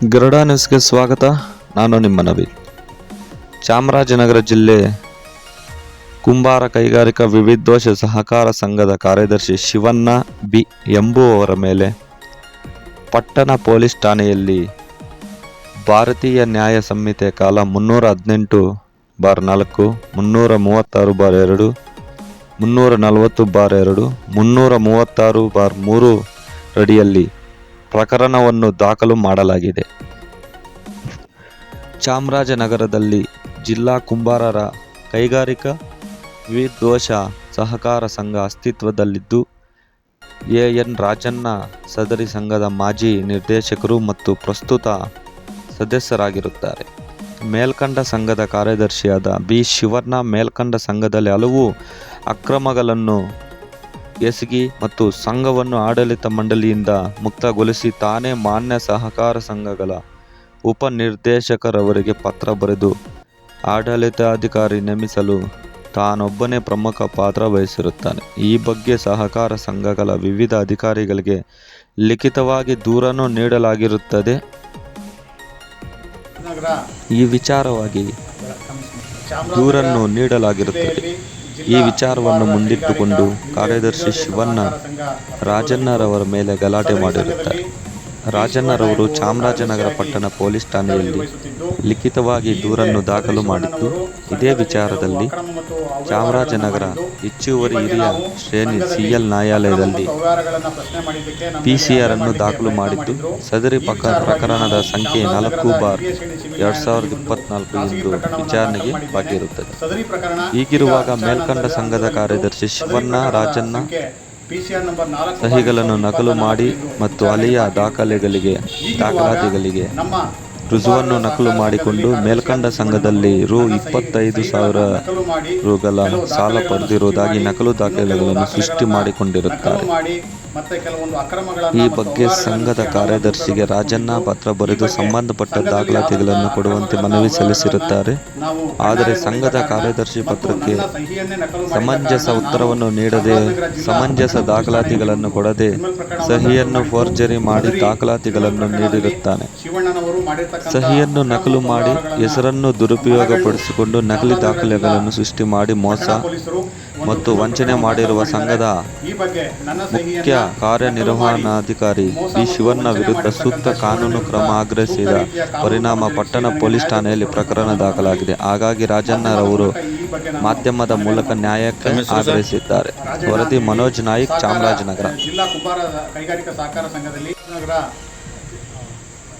ಗರುಡ ನ್ಯೂಸ್ಗೆ ಸ್ವಾಗತ. ನಾನು ನಿಮ್ಮ ನವಿ ಚಾಮರಾಜನಗರ ಜಿಲ್ಲೆ ಕುಂಬಾರ ಕೈಗಾರಿಕಾ ವಿವಿಧೋಷ ಸಹಕಾರ ಸಂಘದ ಕಾರ್ಯದರ್ಶಿ ಶಿವಣ್ಣ ಬಿ ಎಂಬುವವರ ಮೇಲೆ ಪಟ್ಟಣ ಪೊಲೀಸ್ ಠಾಣೆಯಲ್ಲಿ ಭಾರತೀಯ ನ್ಯಾಯ ಸಂಹಿತೆ ಕಾಲ ಮುನ್ನೂರ ಹದಿನೆಂಟು ಬಾರ್ ನಾಲ್ಕು, ಮುನ್ನೂರ ಮೂವತ್ತಾರು ಬಾರ್ ಎರಡು, ಮುನ್ನೂರ ನಲವತ್ತು ಬಾರ್ ಎರಡು, ಮುನ್ನೂರ ಮೂವತ್ತಾರು ಬಾರ್ ಮೂರು ಅಡಿಯಲ್ಲಿ ಪ್ರಕರಣವನ್ನು ದಾಖಲು ಮಾಡಲಾಗಿದೆ. ಚಾಮರಾಜನಗರದಲ್ಲಿ ಜಿಲ್ಲಾ ಕುಂಬಾರರ ಕೈಗಾರಿಕಾ ವಿದ್ವೋಷ ಸಹಕಾರ ಸಂಘ ಅಸ್ತಿತ್ವದಲ್ಲಿದ್ದು ಎನ್ ರಾಜಣ್ಣ ಸದರಿ ಸಂಘದ ಮಾಜಿ ನಿರ್ದೇಶಕರು ಮತ್ತು ಪ್ರಸ್ತುತ ಸದಸ್ಯರಾಗಿರುತ್ತಾರೆ. ಮೇಲ್ಕಂಡ ಸಂಘದ ಕಾರ್ಯದರ್ಶಿಯಾದ ಬಿ ಶಿವಣ್ಣ, ಮೇಲ್ಕಂಡ ಸಂಘದಲ್ಲಿ ಹಲವು ಅಕ್ರಮಗಳನ್ನು ಎಸಗಿ ಮತ್ತು ಸಂಘವನ್ನು ಆಡಳಿತ ಮಂಡಳಿಯಿಂದ ಮುಕ್ತಗೊಳಿಸಿ ತಾನೇ ಮಾನ್ಯ ಸಹಕಾರ ಸಂಘಗಳ ಉಪನಿರ್ದೇಶಕರವರಿಗೆ ಪತ್ರ ಬರೆದು ಆಡಳಿತಾಧಿಕಾರಿ ನೇಮಿಸಲು ತಾನೊಬ್ಬನೇ ಪ್ರಮುಖ ಪಾತ್ರ ವಹಿಸಿರುತ್ತಾನೆ. ಈ ಬಗ್ಗೆ ಸಹಕಾರ ಸಂಘಗಳ ವಿವಿಧ ಅಧಿಕಾರಿಗಳಿಗೆ ಲಿಖಿತವಾಗಿ ದೂರನ್ನು ನೀಡಲಾಗಿರುತ್ತದೆ. ಈ ವಿಚಾರವಾಗಿ ದೂರನ್ನು ನೀಡಲಾಗಿರುತ್ತದೆ. ಈ ವಿಚಾರವನ್ನು ಮುಂದಿಟ್ಟುಕೊಂಡು ಕಾರ್ಯದರ್ಶಿ ಶಿವಣ್ಣ ರಾಜಣ್ಣರವರ ಮೇಲೆ ಗಲಾಟೆ ಮಾಡಿರುತ್ತಾರೆ. ರಾಜಣ್ಣರವರು ಚಾಮರಾಜನಗರ ಪಟ್ಟಣ ಪೊಲೀಸ್ ಠಾಣೆಯಲ್ಲಿ ಲಿಖಿತವಾಗಿ ದೂರನ್ನು ದಾಖಲು ಮಾಡಿದ್ದು, ಇದೇ ವಿಚಾರದಲ್ಲಿ ಚಾಮರಾಜನಗರ ಹೆಚ್ಚುವರಿ ಹಿರಿಯ ಶ್ರೇಣಿ ಸಿಎಲ್ ನ್ಯಾಯಾಲಯದಲ್ಲಿ ಪಿಸಿಆರ್ ಅನ್ನು ದಾಖಲು ಮಾಡಿದ್ದು, ಸದರಿ ವಿಚಾರವಾಗಿ ಪ್ರಕರಣದ ಸಂಖ್ಯೆ ನಾಲ್ಕು ಬಾರ್ ಎರಡು ಸಾವಿರದ ಇಪ್ಪತ್ನಾಲ್ಕು ಖಾಸಗಿ ವಿಚಾರಣೆಗೆ ದಾಖಲು ಬಾಕಿ ಇರುತ್ತದೆ ಸದರಿ ಪ್ರಕರಣ ಹೀಗಿರುವಾಗ ಈಗ ಮೇಲ್ಕಂಡ ಸಂಘದ ಕಾರ್ಯದರ್ಶಿ ಶಿವಣ್ಣ ರಾಜಣ್ಣ ಸಹಿಗಳನ್ನು ನಕಲು ಮಾಡಿ ಮತ್ತು ಅಲೆಯ ದಾಖಲೆಗಳಿಗೆ ದಾಖಲಾತಿಗಳಿಗೆ ರುಜುವನ್ನು ನಕಲು ಮಾಡಿಕೊಂಡು ಮೇಲ್ಕಂಡ ಸಂಘದಲ್ಲಿ ರು ಇಪ್ಪತ್ತೈದು ಸಾವಿರ ರುಗಳ ಸಾಲ ಪಡೆದಿರುವುದಾಗಿ ನಕಲು ದಾಖಲೆಗಳನ್ನು ಸೃಷ್ಟಿ ಮಾಡಿಕೊಂಡಿರುತ್ತಾರೆ. ಈ ಬಗ್ಗೆ ಸಂಘದ ಕಾರ್ಯದರ್ಶಿಗೆ ರಾಜಣ್ಣ ಪತ್ರ ಬರೆದು ಸಂಬಂಧಪಟ್ಟ ದಾಖಲಾತಿಗಳನ್ನು ಕೊಡುವಂತೆ ಮನವಿ ಸಲ್ಲಿಸಿರುತ್ತಾರೆ. ಆದರೆ ಸಂಘದ ಕಾರ್ಯದರ್ಶಿ ಪತ್ರಕ್ಕೆ ಸಮಂಜಸ ಉತ್ತರವನ್ನು ನೀಡದೆ ಸಮಂಜಸ ದಾಖಲಾತಿಗಳನ್ನು ಕೊಡದೆ ಸಹಿಯನ್ನು ಫೋರ್ಜರಿ ಮಾಡಿ ದಾಖಲಾತಿಗಳನ್ನು ನೀಡಿರುತ್ತಾನೆ. ಸಹಿಯನ್ನು ನಕಲು ಮಾಡಿ ಹೆಸರನ್ನು ದುರುಪಯೋಗಪಡಿಸಿಕೊಂಡು ನಕಲಿ ದಾಖಲೆಗಳನ್ನು ಸೃಷ್ಟಿ ಮಾಡಿ ಮೋಸ ಮತ್ತು ವಂಚನೆ ಮಾಡಿರುವ ಸಂಘದ ಈ ಬಗ್ಗೆ ನನ್ನ ಸಹಿಯನ್ನ ಮುಖ್ಯ ಕಾರ್ಯನಿರ್ವಹಣಾಧಿಕಾರಿ ಬಿ. ಶಿವಣ್ಣ ವಿರುದ್ಧ ಸೂಕ್ತ ಕಾನೂನು ಕ್ರಮ ಆಗ್ರಹಿಸಿದ ಪರಿಣಾಮ ಪಟ್ಟಣ ಪೊಲೀಸ್ ಠಾಣೆಯಲ್ಲಿ ಪ್ರಕರಣ ದಾಖಲಾಗಿದೆ. ಹಾಗಾಗಿ ರಾಜಣ್ಣರವರು ಮಾಧ್ಯಮದ ಮೂಲಕ. ನ್ಯಾಯಕ್ಕೆ ಆಗ್ರಹಿಸಿದ್ದಾರೆ. ವರದಿ ಮನೋಜ್ ನಾಯ್ಕ್ ಚಾಮರಾಜನಗರ. ಜಿಲ್ಲಾ ಕುಂಬಾರ ಕೈಗಾರಿಕಾ ಸಹಕಾರ ಸಂಘದಲ್ಲಿ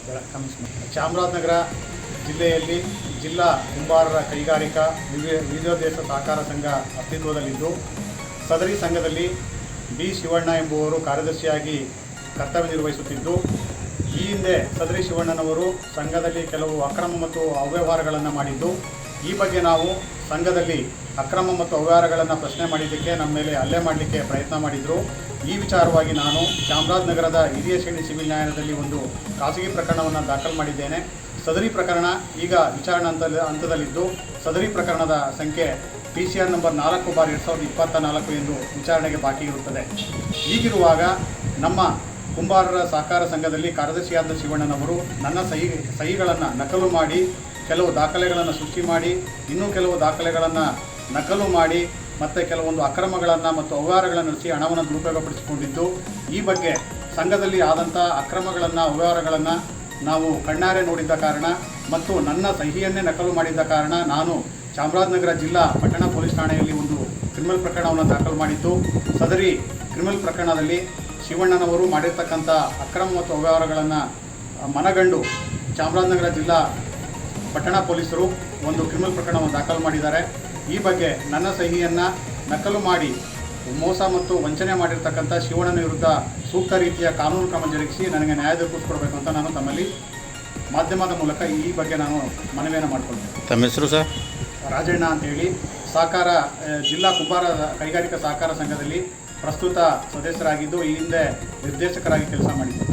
ನಗರ ಚಾಮರಾಜನಗರ ಜಿಲ್ಲೆಯಲ್ಲಿ ಜಿಲ್ಲಾ ಕುಂಬಾರರ ಕೈಗಾರಿಕಾ ವಿವಿ- ವಿವಿಧ ದೇಶ ಸಹಕಾರ ಸಂಘ ಅಸ್ತಿತ್ವದಲ್ಲಿದ್ದು, ಸದರಿ ಸಂಘದಲ್ಲಿ ಬಿ ಶಿವಣ್ಣ ಎಂಬುವರು ಕಾರ್ಯದರ್ಶಿಯಾಗಿ ಕರ್ತವ್ಯ ನಿರ್ವಹಿಸುತ್ತಿದ್ದು, ಈ ಹಿಂದೆ ಸದರಿ ಶಿವಣ್ಣನವರು ಸಂಘದಲ್ಲಿ ಕೆಲವು ಅಕ್ರಮ ಮತ್ತು ಅವ್ಯವಹಾರಗಳನ್ನು ಮಾಡಿದ್ದು, ಈ ಬಗ್ಗೆ ನಾವು ಸಂಘದಲ್ಲಿ ಅಕ್ರಮ ಮತ್ತು ಅವ್ಯವಹಾರಗಳನ್ನು ಪ್ರಶ್ನೆ ಮಾಡಿದ್ದಕ್ಕೆ ನಮ್ಮ ಮೇಲೆ ಹಲ್ಲೆ ಮಾಡಲಿಕ್ಕೆ ಪ್ರಯತ್ನ ಮಾಡಿದರು. ಈ ವಿಚಾರವಾಗಿ ನಾನು ಚಾಮರಾಜನಗರದ ಹಿರಿಯ ಶ್ರೇಣಿ ಸಿವಿಲ್ ನ್ಯಾಯಾಲಯದಲ್ಲಿ ಒಂದು ಖಾಸಗಿ ಪ್ರಕರಣವನ್ನು ದಾಖಲು ಮಾಡಿದ್ದೇನೆ. ಸದರಿ ಪ್ರಕರಣ ಈಗ ವಿಚಾರಣಾ ಹಂತ ಹಂತದಲ್ಲಿದ್ದು, ಸದರಿ ಪ್ರಕರಣದ ಸಂಖ್ಯೆ ಪಿ ಸಿ ಆರ್ ನಂಬರ್ ನಾಲ್ಕು ಬಾರ್ ಎರಡು ಸಾವಿರದ ಇಪ್ಪತ್ತ ನಾಲ್ಕು ಎಂದು ವಿಚಾರಣೆಗೆ ಬಾಕಿ ಇರುತ್ತದೆ. ಹೀಗಿರುವಾಗ ನಮ್ಮ ಕುಂಬಾರರ ಸಹಕಾರ ಸಂಘದಲ್ಲಿ ಕಾರ್ಯದರ್ಶಿಯಾದ ಶಿವಣ್ಣನವರು ನನ್ನ ಸಹಿ, ಸಹಿಗಳನ್ನು ನಕಲು ಮಾಡಿ ಕೆಲವು ದಾಖಲೆಗಳನ್ನು ಸೃಷ್ಟಿ ಮಾಡಿ, ಇನ್ನೂ ಕೆಲವು ದಾಖಲೆಗಳನ್ನು ನಕಲು ಮಾಡಿ, ಮತ್ತು ಕೆಲವೊಂದು ಅಕ್ರಮಗಳನ್ನು ಮತ್ತು ಅವ್ಯವಹಾರಗಳನ್ನು ನಡೆಸಿ ಹಣವನ್ನು ದುರುಪಯೋಗಪಡಿಸಿಕೊಂಡಿದ್ದು, ಈ ಬಗ್ಗೆ ಸಂಘದಲ್ಲಿ ಆದಂಥ ಅಕ್ರಮಗಳನ್ನು, ಅವ್ಯವಹಾರಗಳನ್ನು ನಾವು ಕಣ್ಣಾರೆ ನೋಡಿದ್ದ ಕಾರಣ ಮತ್ತು ನನ್ನ ಸಹಿಯನ್ನೇ ನಕಲು ಮಾಡಿದ್ದ ಕಾರಣ ನಾನು ಚಾಮರಾಜನಗರ ಜಿಲ್ಲಾ ಪಟ್ಟಣ ಪೊಲೀಸ್ ಠಾಣೆಯಲ್ಲಿ ಒಂದು ಕ್ರಿಮಿನಲ್ ಪ್ರಕರಣವನ್ನು ದಾಖಲು ಮಾಡಿದ್ದು. ಸದರಿ ಕ್ರಿಮಿನಲ್ ಪ್ರಕರಣದಲ್ಲಿ ಶಿವಣ್ಣನವರು ಮಾಡಿರ್ತಕ್ಕಂಥ ಅಕ್ರಮ ಮತ್ತು ಅವ್ಯವಹಾರಗಳನ್ನು ಮನಗಂಡು ಚಾಮರಾಜನಗರ ಜಿಲ್ಲಾ ಪಟ್ಟಣ ಪೊಲೀಸರು ಒಂದು ಕ್ರಿಮಿನಲ್ ಪ್ರಕರಣವನ್ನು ದಾಖಲು ಮಾಡಿದ್ದಾರೆ. ಈ ಬಗ್ಗೆ ನನ್ನ ಸಹಿಯನ್ನು ನಕಲು ಮಾಡಿ ಮೋಸ ಮತ್ತು ವಂಚನೆ ಮಾಡಿರ್ತಕ್ಕಂಥ ಶಿವಣ್ಣನ ವಿರುದ್ಧ ಸೂಕ್ತ ರೀತಿಯ ಕಾನೂನು ಕ್ರಮ ಜರುಗಿಸಿ ನನಗೆ ನ್ಯಾಯ ದೊರಕಿಸ್ಕೊಡ್ಬೇಕು ಅಂತ ನಾನು ತಮ್ಮಲ್ಲಿ ಮಾಧ್ಯಮದ ಮೂಲಕ ಈ ಬಗ್ಗೆ ನಾನು ಮನವಿಯನ್ನು ಮಾಡಿಕೊಳ್ತೇನೆ. ತಮ್ಮ ಹೆಸರು ಸರ್? ರಾಜಣ್ಣ ಅಂತೇಳಿ ಸಹಕಾರ ಜಿಲ್ಲಾ ಕುಂಬಾರ ಕೈಗಾರಿಕಾ ಸಹಕಾರ ಸಂಘದಲ್ಲಿ ಪ್ರಸ್ತುತ ಸದಸ್ಯರಾಗಿದ್ದು ಈ ಹಿಂದೆ ನಿರ್ದೇಶಕರಾಗಿ ಕೆಲಸ ಮಾಡಿದ್ದೆ.